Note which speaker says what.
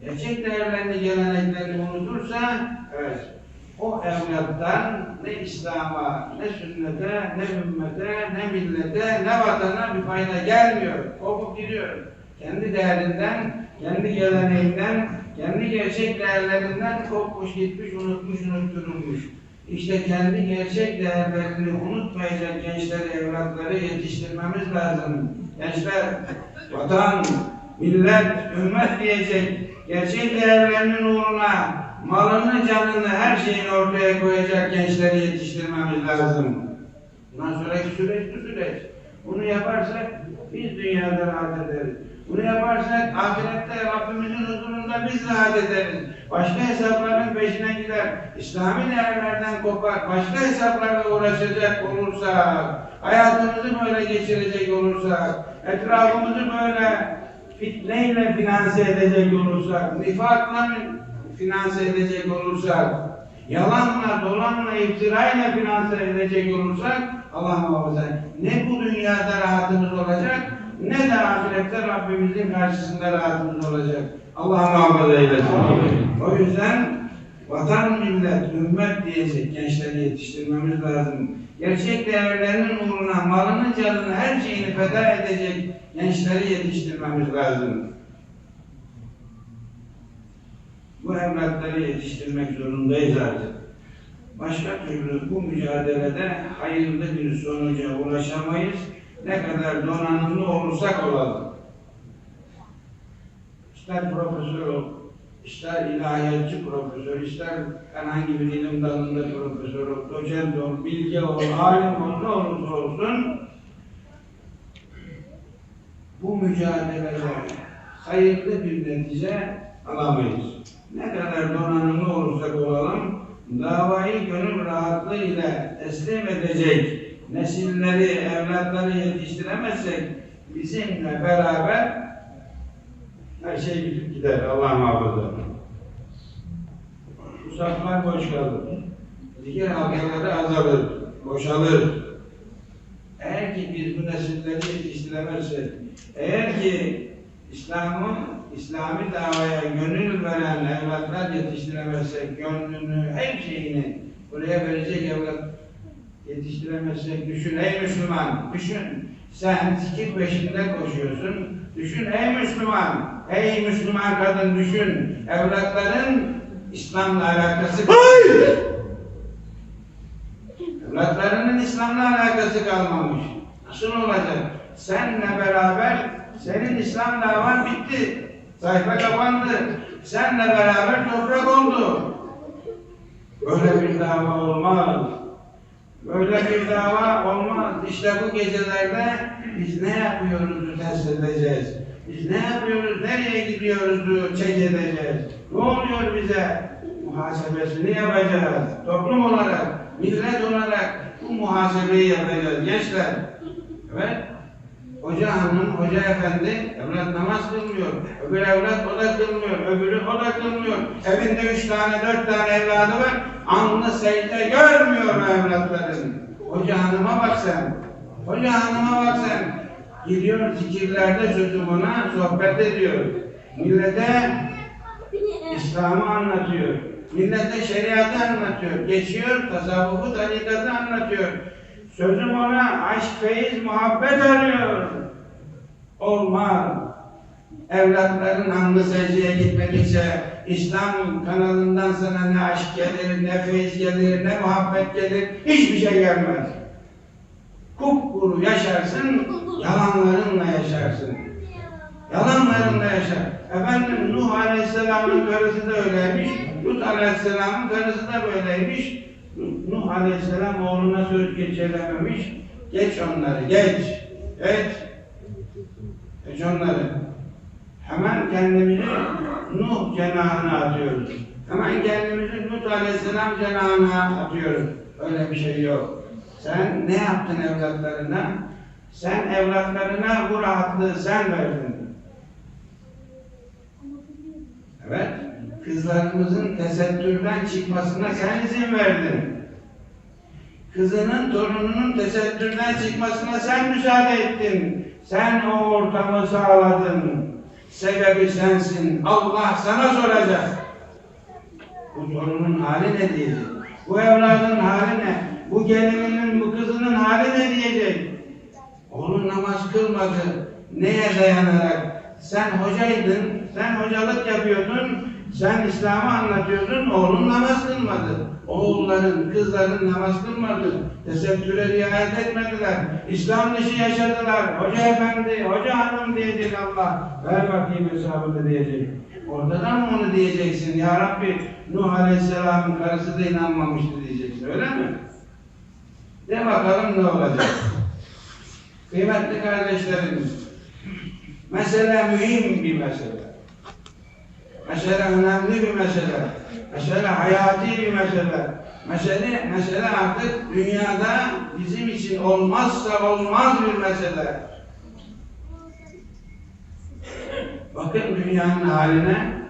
Speaker 1: gerçek değerlerini, geleneklerini unutursa, evet, o evlattan ne İslam'a, ne sünnete, ne ümmete, ne millete, ne vatana bir fayda gelmiyor. Kopup gidiyor. Kendi değerinden, kendi geleneğinden, kendi gerçek değerlerinden kopmuş, gitmiş, unutmuş, unutturulmuş. İşte kendi gerçek değerlerini unutmayacak gençleri, evlatları yetiştirmemiz lazım. Gençler, vatan, millet, ümmet diyecek, gerçek değerlerinin uğruna malını, canını, her şeyini ortaya koyacak gençleri yetiştirmemiz lazım. Bundan sonraki süreç bu süreç. Bunu yaparsak biz dünyada rahat ederiz. Bunu yaparsak ahirette Rabbimizin huzurunda biz rahat ederiz. Başka hesapların peşine gider. İslami değerlerden kopar. Başka hesaplarla uğraşacak olursak, hayatımızı böyle geçirecek olursak, etrafımızı böyle fitneyle finanse edecek olursak, nifakla finanse edecek olursak, yalanla, dolanla, iftirayla finanse edecek olursak Allah muhafaza ne bu dünyada rahatımız olacak ne de ahirette Rabbimizin karşısında rahatımız olacak. Allah muhafaza eylesin. O yüzden vatan, millet, ümmet diyecek gençleri yetiştirmemiz lazım. Gerçek değerlerinin uğruna malını, canını, her şeyini feda edecek gençleri yetiştirmemiz lazım. Bu evlatları yetiştirmek zorundayız artık. Başka türlü bu mücadelede hayırlı bir sonuca ulaşamayız. Ne kadar donanımlı olursak olalım. İster profesör ol, ister ilahiyatçı profesör, ister herhangi bir ilim dalında profesör ol, doçent ol, bilge ol, alim ol, ne olursa olsun bu mücadelede hayırlı bir netice alamayız. Ne kadar donanımlı olursak olalım, davayı gönül rahatlığıyla teslim edecek nesilleri, evlatları yetiştiremezsek bizimle beraber her şey bitip gider. Allah muhafaza. Bu saflar boş kalır. Zikir halkaları azalır, boşalır. Eğer ki biz bu nesilleri yetiştiremezsek, eğer ki İslam'ın, İslami davaya gönül veren evlatlar yetiştiremezsek, gönlünü, her şeyini buraya verecek evlat yetiştiremezsek, düşün ey Müslüman, düşün. Sen zikir peşinde koşuyorsun. Düşün ey Müslüman, ey Müslüman kadın düşün. Evlatların İslam'la alakası Evlatlarının İslam'la alakası kalmamış. Nasıl olacak? Senle beraber senin İslam davan bitti. Sayfa kapandı. Senle beraber toprak oldu. Böyle bir dava olmaz. Böyle bir dava olmaz. İşte bu gecelerde biz ne yapıyoruzu test edeceğiz. Biz ne yapıyoruz, nereye gidiyoruzu çek edeceğiz. Ne oluyor bize? Muhasebesini yapacağız. Toplum olarak, millet olarak bu muhasebeyi yapacağız gençler. Evet. Hoca hanım, hoca efendi evlat namaz kılmıyor. Öbür evlat o da kılmıyor. Öbürü o da kılmıyor. Evinde üç tane, dört tane evladı var. Anlı secde görmüyor evlatların. Hoca hanıma bak sen. Hoca hanıma bak sen. Gidiyor zikirlerde sözüm ona sohbet ediyor. Millete İslam'ı anlatıyor. Millete şeriatı anlatıyor. Geçiyor, tasavvufu, tarikatı anlatıyor. Sözüm ona aşk, feyiz, muhabbet arıyor. Olmaz. Evlatların anlı secdeye gitmedikçe İslam kanalından sana ne aşk gelir, ne feyiz gelir, ne muhabbet gelir, hiçbir şey gelmez. Kupkuru yaşarsın, yalanlarınla yaşarsın. Yalanlarınla yaşar. Efendim Nuh Aleyhisselam'ın karısı da öyleymiş, Lut Aleyhisselam'ın karısı da böyleymiş. Nuh Aleyhisselam oğluna söz geçirememiş. Geç onları, geç. Geç. Geç onları. Hemen kendimizi Nuh cenahına atıyoruz. Hemen kendimizi Lut Aleyhisselam cenahına atıyoruz. Öyle bir şey yok. Sen ne yaptın evlatlarına? Sen evlatlarına bu rahatlığı sen verdin. Evet. Kızlarımızın tesettürden çıkmasına sen izin verdin. Kızının, torununun tesettürden çıkmasına sen müsaade ettin. Sen o ortamı sağladın. Sebebi sensin. Allah sana soracak. Bu torunun hali ne diyecek? Bu ne? Bu gelininin, bu kızının hali ne diyecek? Oğlun namaz kılmadı. Neye dayanarak? Sen hocaydın, sen hocalık yapıyordun, sen İslam'ı anlatıyordun, oğlun namaz kılmadı. Oğulların, kızların namaz kılmadı. Tesettüre riayet etmediler. İslam dışı yaşadılar. Hoca efendi, hoca hanım diyecek Allah. Ver bakayım hesabını diyecek. Orada da mı onu diyeceksin? Ya Rabbi, Nuh Aleyhisselam'ın karısı da inanmamıştı diyeceksin. Öyle mi? De bakalım ne olacak. Kıymetli kardeşlerimiz, mesele mühim bir mesele. Mesele önemli bir mesele. Mesele hayati bir mesele. Mesele, mesele artık dünyada bizim için olmazsa olmaz bir mesele. Bakın dünyanın haline,